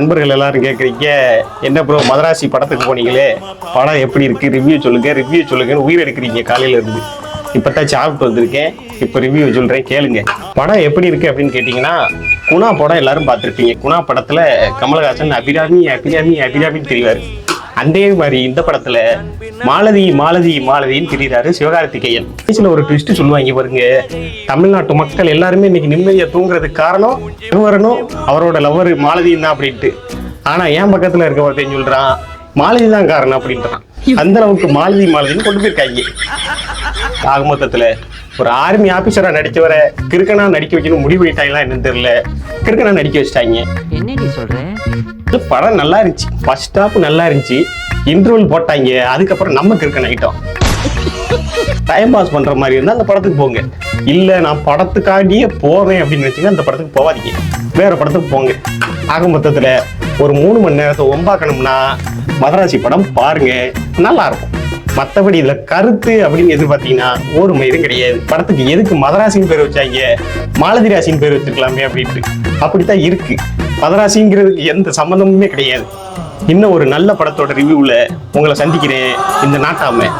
நண்பர்கள் எல்லாரும் கேட்குறீங்க என்ன ப்ரோ மதராசி படத்துக்கு போனீங்களே? படம் எப்படி இருக்கு? ரிவ்யூ சொல்லுங்க ரிவ்யூ சொல்லுங்கன்னு உயிர் எடுக்கிறீங்க காலையில இருந்து. இப்பதான் சாப்பிட்டு வந்திருக்கேன். இப்போ ரிவ்யூ சொல்றேன் கேளுங்க. படம் எப்படி இருக்கு அப்படின்னு கேட்டிங்கன்னா குணா படம் எல்லாரும் பார்த்துருப்பீங்க. குணா படத்துல கமலஹாசன் அபிராமி அபிராமி அபிராமின்னு தெரிவாரு. அதே மாதிரி இந்த படத்துல மாலதி மாலதி மாலதின்னு தெரியுறாரு சிவகார்த்திகேயன். பேச்சில் ஒரு ட்விஸ்ட் சொல்லுவாங்க பாருங்க தமிழ்நாட்டு மக்கள் எல்லாருமே இன்னைக்கு நிம்மதியா தூங்குறதுக்கு காரணம் சிவரனும் அவரோட லவர் மாலதியும் தான் அப்படின்ட்டு. ஆனா என் பக்கத்துல இருக்க ஒருத்தன் சொல்றான் மாலதி தான் காரணம் அப்படின்றான். அந்த அளவுக்கு மாலதி மாலதின்னு கொண்டு போயிருக்காங்க. ஆக மொத்தத்துல ஒரு ஆர்மி ஆபீசரா நடிச்சவரை கிறுக்கனா நடிக்க வைக்கணும் முடிவு பண்ணிட்டாங்களா என்னன்னு தெரியல. கிறுக்கனா நடிக்க வச்சிட்டாங்க. என்னடி சொல்ற? படம் நல்லா இருந்துச்சு. ஃபர்ஸ்ட் ஹாப் நல்லா இருந்துச்சு. இன்டர்வல் போட்டாங்க. அதுக்கப்புறம் நம்ம கிறுக்கன் ஆயிட்டோம் டைம் பாஸ் பண்ற மாதிரி இருந்தா அந்த படத்துக்கு போங்க. இல்ல நான் படத்துக்காண்டியே போவேன் அப்படின்னு நினைச்சீங்கன்னா அந்த படத்துக்கு போகாதீங்க வேற படத்துக்கு போங்க. ஆக மொத்தத்துல ஒரு மூணு மணி நேரத்தை ஒம்பாக்கணும்னா மதராசி படம் பாருங்க. நல்லா இருக்கும். மற்றபடி இதுல கருத்து அப்படின்னு எது பார்த்தீங்கன்னா ஓருமை இது கிடையாது. படத்துக்கு எதுக்கு மதராசின்னு பேர் வச்சாங்க? மாலதி ராசின்னு பேர் வச்சிருக்கலாமே அப்படின்ட்டு. அப்படித்தான் இருக்கு. மதராசிங்கிறதுக்கு எந்த சம்மந்தமுமே கிடையாது. இன்னும் ஒரு நல்ல படத்தோட ரிவ்யூவில் உங்களை சந்திக்கிறேன். இந்த நாட்டாமை.